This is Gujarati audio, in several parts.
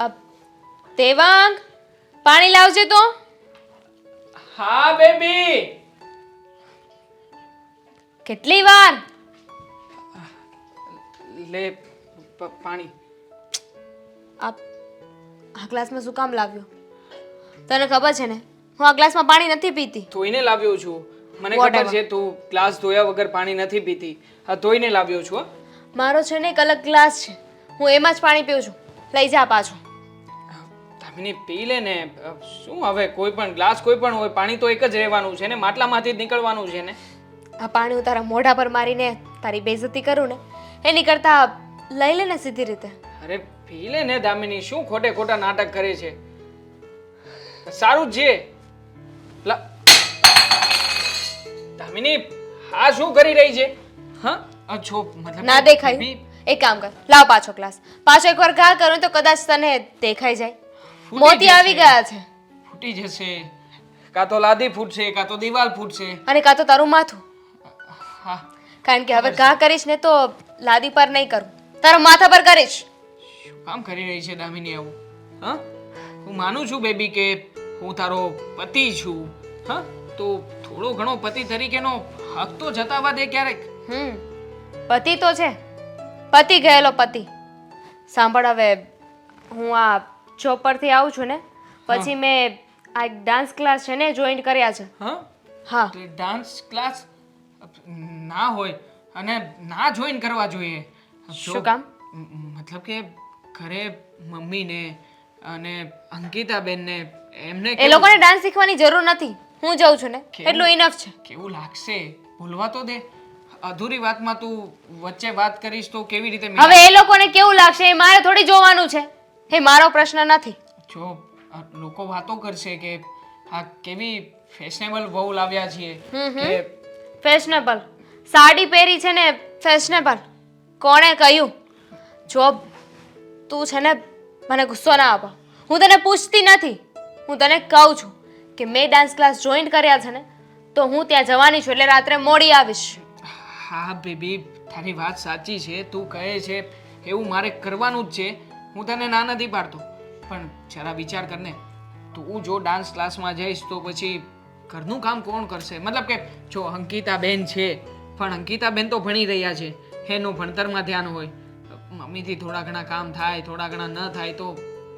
અ, તેવાંગ પાણી લાવજે તો. હા બેબી. કેટલી વાર? લે પાણી. આ આ ગ્લાસમાં શું કામ લાવ્યો? તને ખબર છે ને હું આ ગ્લાસમાં પાણી નથી પીતી. ધોઈને લાવ્યો છું. મને. ખબર છે તું ગ્લાસ ધોયા વગર પાણી નથી પીતી. હા ધોઈને લાવ્યો છું. મારો છે ને એક અલગ ગ્લાસ છે. હું એમાં જ પાણી પીઉં છું. લઈ જા પાછો. દામિની પી લે ને શું હવે કોઈ પણ ગ્લાસ કોઈ પણ હોય પાણી તો એક જ રહેવાનું છે ને? માટલામાંથી જ નીકળવાનું છે ને? આ પાણી હું તારા મોઢા પર મારીને તારી બેઇજ્જતી કરું ને એની કરતા લઈ લે ને સીધી રીતે. અરે પી લે ને દામિની શું ખોટે ખોટા નાટક કરે છે? સારું જ છે. દામિની આ શું કરી રહી છે? હા? છો મતલબ ના દેખાય. એક કામ કર લાવ પાછો ગ્લાસ. પાછો એકવાર ઘા કરું તો કદાચ તને દેખાઈ જાય. મોતી આવી ગયા છે. ફૂટી જશે. કાં તો લાદી ફૂટશે કાં તો દિવાલ ફૂટશે. અને કાં તો તારું માથું. હા. કારણ કે હવે ઘા કરીશ ને તો લાદી પર નહીં કરું. તારા માથા પર કરીશ. શું કામ કરી રહી છે દામિની આવું? હા? હું માનું છું બેબી કે હું તારો પતિ છું. હા? તો થોડો ઘણો પતિ તરીકેનો હક તો જતાવા દે ક્યારેક. હમ. પતિ તો છે. પતિ ગયેલો પતિ. સાંભળ હવે હું આ જોબ પરથી આવું છું ને પછી મેં આ એક ડાન્સ ક્લાસ છે ને જોઈન કર્યા છે. હા? હા. તો ડાન્સ ક્લાસ ના હોય અને ના જોઈન કરવા જોઈએ. શું કામ? મતલબ કે ઘરે મમ્મીને અને અંકિતાબેનને એમને એ લોકોને ડાન્સ શીખવાની જરૂર નથી. હું જાઉં છું ને. એટલું ઇનફ છે. કેવું લાગશે? ભૂલવા તો દે. અધૂરી વાતમાં તું વચ્ચે વાત કરીશ તો કેવી રીતે હવે એ લોકોને કેવું લાગશે એ મારે થોડી જોવાનું છે. એ મારો પ્રશ્ન નથી. જો આ લોકો વાતો કરશે કે આ કેવી ફેશનેબલ વહુ લાવ્યા છીએ કે ફેશનેબલ સાડી પહેરી છે ને ફેશનેબલ કોણે કહ્યું? જોબ તું છે ને મને ગુસ્સો ના આપો. હું તને પૂછતી નથી. હું તને કહું છું કે મેં ડાન્સ ક્લાસ જોઈન કર્યા છે ને તો હું ત્યાં જવાની છું એટલે રાત્રે મોડી આવીશ. હા બેબી તારી વાત સાચી છે. તું કહે છે એવું મારે કરવાનું જ છે. હું તને ના નથી પાડતો. પણ જરા વિચાર કરને તું જો ડાન્સ ક્લાસમાં જઈશ તો પછી ઘરનું કામ કોણ કરશે? મતલબ કે જો અંકિતા બેન છે પણ અંકિતા બેન તો ભણી રહ્યા છે એનું ભણતરમાં ધ્યાન હોય. મમ્મીથી થોડા ઘણા કામ થાય થોડા ઘણા ન થાય તો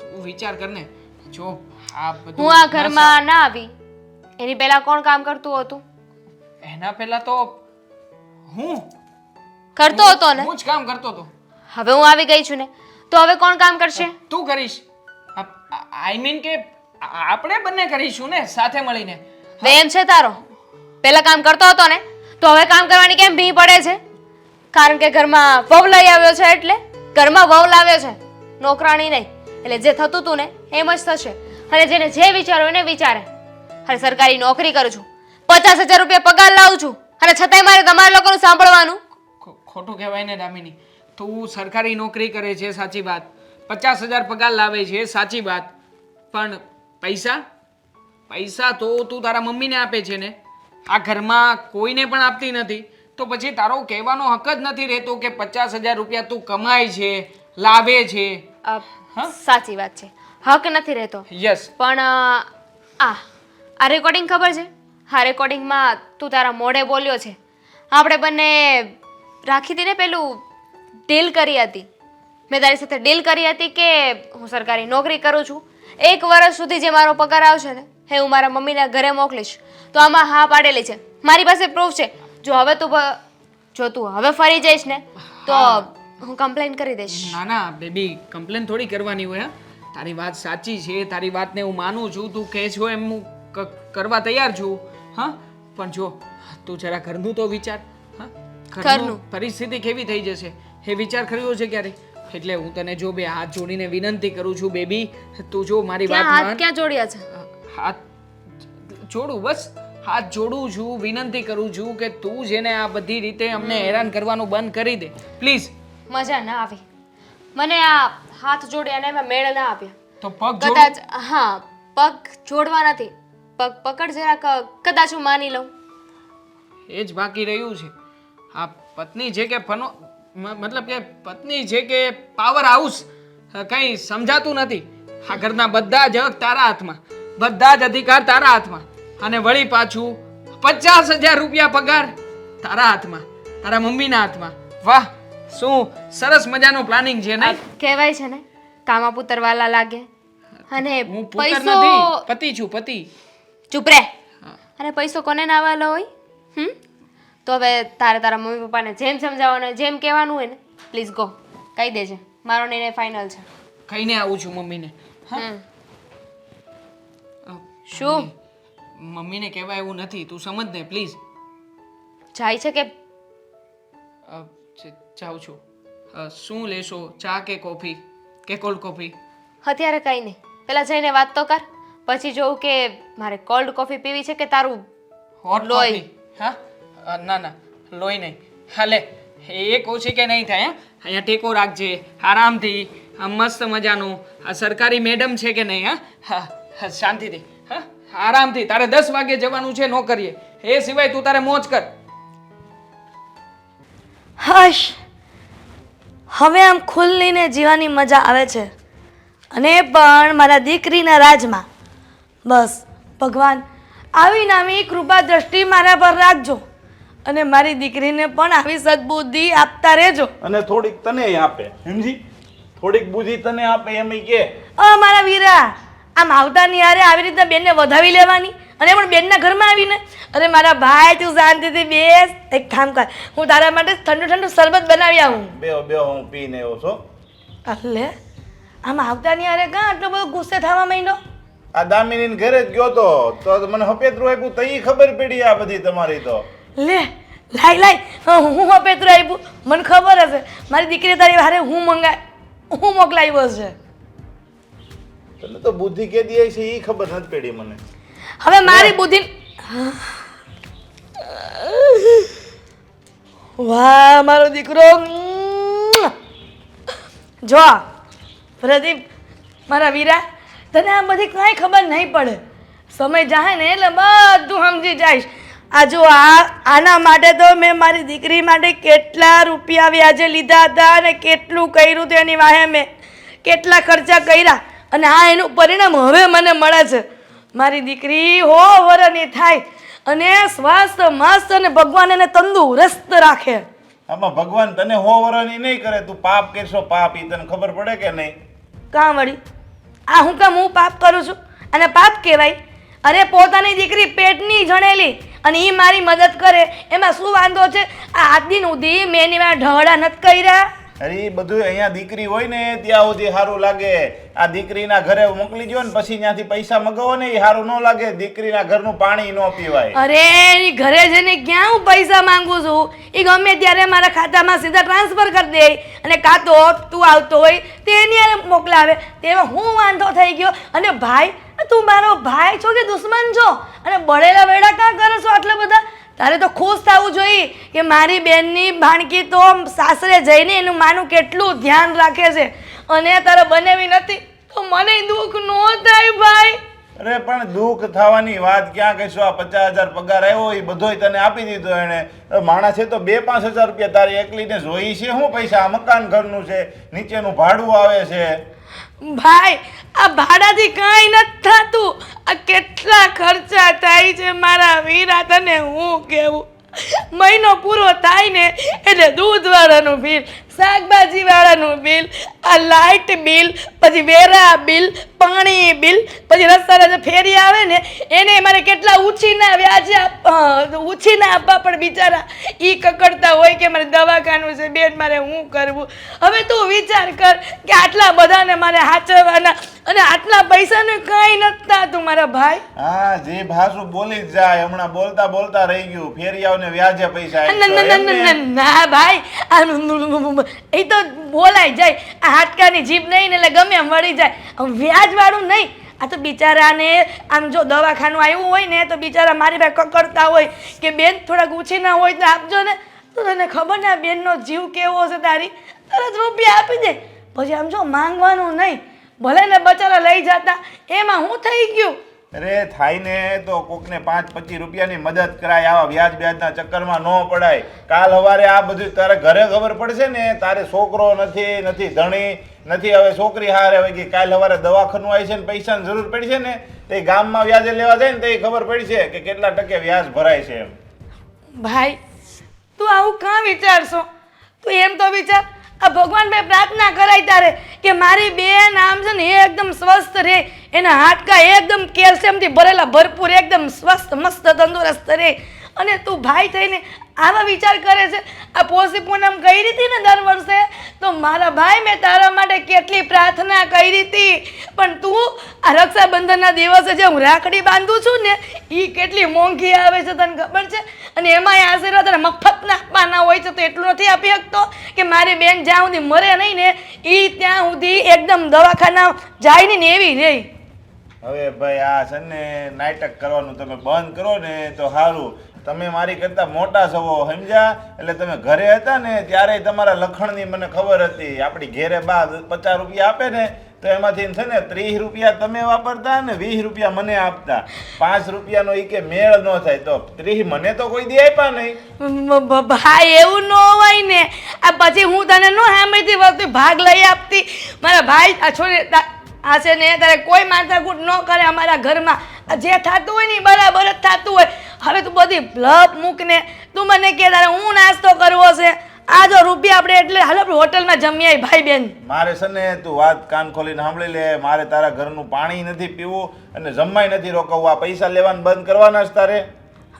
તું વિચાર કરને જો આ બધું હું આ ઘરમાં ના આવી. એની પહેલા કોણ કામ કરતું હતું? એના પહેલા તો હું. કરતો હતો ને? હું જ કામ કરતો હતો. હવે હું આવી ગઈ છું ને. તો હવે કોણ કામ કરશે? તું કરીશ. આઈ મીન કે આપણે બંને કરીશું ને સાથે મળીને. વેમ છે તારો. પહેલા કામ કરતો હતો ને તો હવે કામ કરવાની કેમ ભી પડે છે? કારણ કે ઘરમાં વહુ લઈ આવ્યો છે એટલે ઘરમાં વહુ લાવ્યો છે. નોકરાણી નહીં. એટલે જે થતું તું ને એમ જ થશે. અને જેને જે વિચારો એને વિચારે. અરે સરકારી નોકરી કરું છું. પચાસ હજાર રૂપિયા પગાર લાવું છું. અને છતાંય મારે તમારા લોકોનું સાંભળવાનું. ખોટું કહેવાય ને દામિની. તું સરકારી નોકરી કરે છે સાચી વાત. પચાસ હજાર પગાર લાવે છે સાચી વાત. પણ પૈસા? પૈસા તો તું તારા મમ્મીને આપે છે ને. આ ઘરમાં કોઈને પણ આપતી નથી. તો પછી તારો કહેવાનો હક જ નથી રહેતો કે પચાસ હજાર રૂપિયા તું કમાય છે લાવે છે. સાચી વાત છે. હક નથી રહેતો. યસ પણ આ આ રેકોર્ડિંગ ખબર છે? આ રેકોર્ડિંગમાં તું તારા મોઢે બોલ્યો છે. આપણે બંને રાખી હતી ને પેલું ડીલ કરી હતી. મેં તારી સાથે ડીલ કરી હતી કે હું સરકારી નોકરી કરું છું. એક વર્ષ સુધી જે મારો પગાર આવશે ને હે હું મારા મમ્મીના ઘરે મોકલીશ. તો આમાં હા પાડેલી છે. મારી પાસે પ્રૂફ છે. જો હવે તું જો તું હવે ફરી જઈશ ને તો હું. કમ્પ્લેન કરી દઈશ. ના ના બેબી કમ્પ્લેન થોડી કરવાની હોય હા. તારી વાત સાચી છે તારી વાતને હું માનું છું. તું કહે છો એમ હું કરવા તૈયાર છું હા. પણ જો તું જરા ઘરનું તો વિચાર હા. ઘરનું? પરિસ્થિતિ કેવી થઈ જશે? એ વિચાર કર્યો છે ક્યારે એટલે હું તને જો બે હાથ જોડીને વિનંતી કરું છું બેબી તું જો મારી વાત હાથ ક્યાં જોડ્યા છે? હાથ જોડું બસ. હાથ જોડું છું વિનંતી કરું છું કે તું જેને આ બધી રીતે અમને હેરાન કરવાનું બંધ કરી દે. પ્લીઝ મજા ના આવી. મને આ હાથ જોડ્યા ને મેળ ના આવ્યા તો પગ કદાચ હા પગ જોડવા નથી. પગ પકડ જરાક કદાચ હું માની લઉં. એ જ બાકી રહ્યું છે. આ પત્ની જે કે ફનો મતલબ કે પત્ની છે કે પાવર હાઉસ કંઈ સમજાતું નથી. આ ઘરના બધા જ હક તારા હાથમાં બધા જ અધિકાર તારા હાથમાં. અને વળી પાછું પચાસ હજાર રૂપિયા પગાર તારા હાથમાં તારા મમ્મીના હાથમાં. વાહ શું સરસ મજાનું પ્લાનિંગ છે ને કહેવાય છે ને કામા પુતરવાલા લાગે. અને હું પુત્ર પૈસો નથી પતિ છું પતિ. ચૂપ રે. અને પૈસો કોને ના વાલો હોય? હમ? તો હવે તારે તારા મમ્મી પપ્પાને જેમ સમજાવવાનું હોય જેમ કહેવાનું હોય ને પ્લીઝ ગો કહી દેજે. મારો નિર્ણય ફાઇનલ છે. કહીને આવું છું મમ્મીને. હમ. શું? મમ્મીને કહેવાય એવું નથી. તું સમજ ને પ્લીઝ જાય છે કે? જાઉં છું. શું લેશો? ચા કે કોફી? કે કોલ્ડ કોફી અત્યારે કંઈ નહીં. પહેલાં જઈને વાત તો કર. પછી જોઉં કે મારે કોલ્ડ કોફી પીવી છે કે તારું હોટ લોહી. હા? ના ના, લોહી નહીં. હાલે એક ઓછી કે નહીં થાય અહીંયા ટેકો રાખજે. આરામથી મસ્ત મજાનું, આ સરકારી મેડમ છે કે નહીં, હા? હા શાંતિથી, હા? આરામથી, તારે દસ વાગે જવાનું છે નોકરીએ એ સિવાય તું તારે મોજ કર. હશ. હવે આમ ખુલ્લીને જીવાની મજા આવે છે. અને પણ મારા દીકરીના રાજમાં. બસ, ભગવાન, આવી કૃપા દ્રષ્ટિ મારા પર રાખજો. અને મારી દીકરીને પણ આવી સદબુદ્ધિ આપતા રહેજો. અને થોડીક તને આપે સમજી? થોડીક બુદ્ધિ તને આપે એમ કે. અ મારા વીરા આમ આવતાની હારે આવી રીતના બેનને વધાવી લેવાની અને પણ બેનના ઘરમાં આવીને અરે મારા ભાઈ તું શાંતિથી બેસ એક કામ કર હું તારા માટે ઠંડુ ઠંડુ શરબત બનાવી આવું. બે બે હું પીને આવ્યો છો અલે આમ આવતાની હારે કાં આટલો બધો ગુસ્સે થવા માંડ્યો? આ દામિની ઘરે જ ગયો તો તો મને હપેતરું આપ્યું તઈ ખબર પડી આ બધી તમારી તો. લે લાઈ લાઈ. હું હું અપેત્ર આપ્યું મને ખબર હશે. મારી દીકરી તારી હારે હું મંગાય હું મોકલાવ્યો છે તને તો બુદ્ધિ કે દે છે એ ખબર નથી પડી મને. હવે મારી બુદ્ધિ વાહ મારો દીકરો. જો પ્રદીપ મારા વીરા તને આ બધી કાંઈ ખબર નહીં પડે. સમય જાય ને એટલે બધું સમજી જઈશ. આ જો આ આના માટે તો મેં મારી દીકરી માટે કેટલા રૂપિયા વ્યાજે લીધા હતા અને કેટલું કર્યું તેની વાહે મેં. કેટલા ખર્ચા કર્યા અને આ એનું પરિણામ હવે મને મળે છે. મારી દીકરી હો વરની થાય અને સ્વાસ્થ મસ્ત અને ભગવાન એને તંદુરસ્ત રાખે. આમાં ભગવાન તને હો વરની નહીં કરે તું પાપ કરશો પાપ એ તને ખબર પડે કે નહીં? કાં વળી? આ હું કામ હું પાપ કરું છું? અને પાપ કહેવાય? અરે પોતાની દીકરી પેટની જણેલી. અને એ મારી મદદ કરે. એમાં શું વાંધો છે? આ આજ સુધી મેં એની માં ઢવડા નથી કર્યા. અરે બધું અહીંયા દીકરી હોય ને ત્યાં સુધી સારું લાગે. આ દીકરીના ઘરે મોકલી દો ને પછી ત્યાંથી પૈસા મગાવો ને એ સારું ન લાગે. દીકરીના ઘરનું પાણી ન પીવાય. અરે એની ઘરે જઈને ક્યાં હું પૈસા માંગુ છું? એ ગમે ત્યારે મારા ખાતામાં સીધા ટ્રાન્સફર કરી દે. અને કાં તો તું આવતો હોય તે એની મોકલાવે. તેમાં હું વાંધો થઈ ગયો? અને ભાઈ તું મારો ભાઈ છો કે દુશ્મન છો? અને બળેલા વેડા કાં કરો છો આટલા બધા? તારે તો ખુશ થવું જોઈએ કે મારી બેનની ભાણકી તો સાસરે જઈને એનું માનું કેટલું ધ્યાન રાખે છે. અને તારે બનાવી નથી, તો મને દુઃખ ન થાય ભાઈ. અરે, પણ દુઃખ થવાની વાત ક્યાં કહીશું? આ પચાસ હજાર પગાર આવ્યો, એ બધોય તને આપી દીધો એને માણસે તો બે પાંચ હજાર રૂપિયા તારી એકલીને જોઈ છે. શું પૈસા? મકાન ઘરનું છે, નીચેનું ભાડું આવે છે. ભાઈ, આ ભાડાથી કાંઈ નથી થતું. આ કેટલા ખર્ચા થાય છે મારા વીરા તને હું કેવું? મહિનો પૂરો થાય ને એટલે દૂધવાળાનું બિલ શાકભાજીવાળાનું બિલ આ લાઇટ બિલ પછી વેરા બિલ પાણી બિલ પછી રસ્તાના જે ફેરી આવે ને એને મારે કેટલા ઉછીના વ્યાજે ઉછીના આપવા પણ બિચારા એ કકડતા હોય કે મારે દવાખાનું છે બેન મારે હું કરવું? હવે તું વિચાર કર કે આટલા બધાને મારે હાચવવાના અને આટલા પૈસાને કાંઈ નથી થતું મારા ભાઈ. હા જે ભાષું બોલી જ જાય હમણાં બોલતા બોલતા રહી ગયું. ફેરિયાઓને વ્યાજે પૈસા? ના ભાઈ આ એ તો બોલાય જાય. આ હાડકાની જીભ નહીં એટલે ગમે એમ વળી જાય. વ્યાજવાળું નહીં. આ તો બિચારાને આમ જો દવાખાનું આવ્યું હોય ને તો બિચારા મારી પાસે કકડતા હોય કે બેન થોડાક ઉછીના હોય તો આપજો ને. તો તને ખબર ને આ બેનનો જીવ કેવો છે તારી? તરત રૂપિયા આપી દે. પછી આમ જો માંગવાનું નહીં. ભલે ને બચારા લઈ જતા. એમાં હું થઈ ગયું? અરે થાય ને તો કોકને પાંચ, પચીસ રૂપિયાની મદદ કરાય, આવા વ્યાજ વ્યાજના ચક્કરમાં ન પડાય. કાલ સવારે આ બધું તારે ઘરે ખબર પડશે ને, તારે છોકરો નથી નથી ધણી, નથી હવે છોકરી હારે, હવે કે કાલ સવારે દવાખાનું આવી છે ને, પૈસાની જરૂર પડશે ને, તે ગામમાં વ્યાજે લેવા જાય ને, તો ખબર પડશે કે કેટલા ટકે વ્યાજ ભરાય છે એમ. ભાઈ, તું આવું કાં વિચારશો? તું એમ તો વિચાર આ ભગવાન ભાઈ પ્રાર્થના કરાય તારે કે મારી બેન આમ છે ને એ એકદમ સ્વસ્થ રહે. એના હાડકા એકદમ કેલ્શિયમથી ભરેલા ભરપૂર, એકદમ સ્વસ્થ, મસ્ત, તંદુરસ્ત રહે. અને તું ભાઈ થઈને આવા વિચાર કરે છે? આ પોસી પૂનમ કરી હતી ને દર વર્ષે તો મારા ભાઈ મેં તારા માટે કેટલી પ્રાર્થના કરી હતી. પણ તું આ રક્ષાબંધનના દિવસે જે હું રાખડી બાંધું છું ને એ કેટલી મોંઘી આવે છે તને ખબર છે? અને એમાંય આશીર્વાદ અને મફતના આપવાના હોય છે તો એટલું નથી આપી શકતો કે મારી બેન જ્યાં સુધી મરે નહીં ને એ ત્યાં સુધી એકદમ દવાખાના જાય નહીં ને એવી રહી. હવે ભાઈ આ છે ને નાટક કરવાનું તમે બંધ કરો ને તો સારું તમે મારી કરતા મોટા સવો સમજ્યા? એટલે તમે ઘરે હતા ને ત્યારે તમારા લખણની મને ખબર હતી. આપણી ઘેરે બા પચાસ રૂપિયા આપે ને, તો એમાંથી છે ને, ત્રીસ રૂપિયા તમે વાપરતા ને, વીસ રૂપિયા મને આપતા. પાંચ રૂપિયાનો ઈ કે મેળ ન થાય. તો ત્રીસ મને તો કોઈ દી આપ્યા નહીં. ભાઈ, એવું ન હોય ને. આ પછી હું તને ન સામેથી વસ્તુ ભાગ લઈ આપતી. મારા ભાઈ, આ છોડી આ છે ને, તારે કોઈ માથાકૂટ ન કરે અમારા ઘરમાં. જે થતું હોય ને બરાબર જ થતું હોય. હવે તું બધી ભલપ મૂકને, તું મને કે તારે હું નાસ્તો કરવો છે? આ જો રૂપિયા આપણે એટલે હાલો આપણે હોટલમાં જમી ભાઈ બેન. મારે છે ને, તું વાત કાન ખોલીને સાંભળી લે. મારે તારા ઘરનું પાણી નથી પીવું અને જમવાય નથી રોકવું. આ પૈસા લેવાનું બંધ કરવાના જ તારે.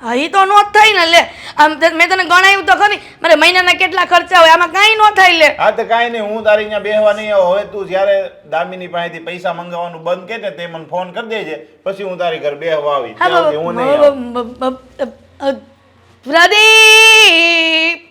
હા એ તો નો થાય ને લે આમ મેં તને ગણાયું તો ખરી મારે મહિનાના કેટલા ખર્ચા હોય આમાં કાંઈ ન થાય લે હા તો કાંઈ નહીં હું તારી અહીંયા બેહવા નહીં આવું હવે તું જ્યારે દામિની પાસેથી પૈસા મંગાવવાનું બંધ કે ને તે મને ફોન કરી દેજે પછી હું તારી ઘર બેહવા આવી હા, હું નહીં પ્રદીપ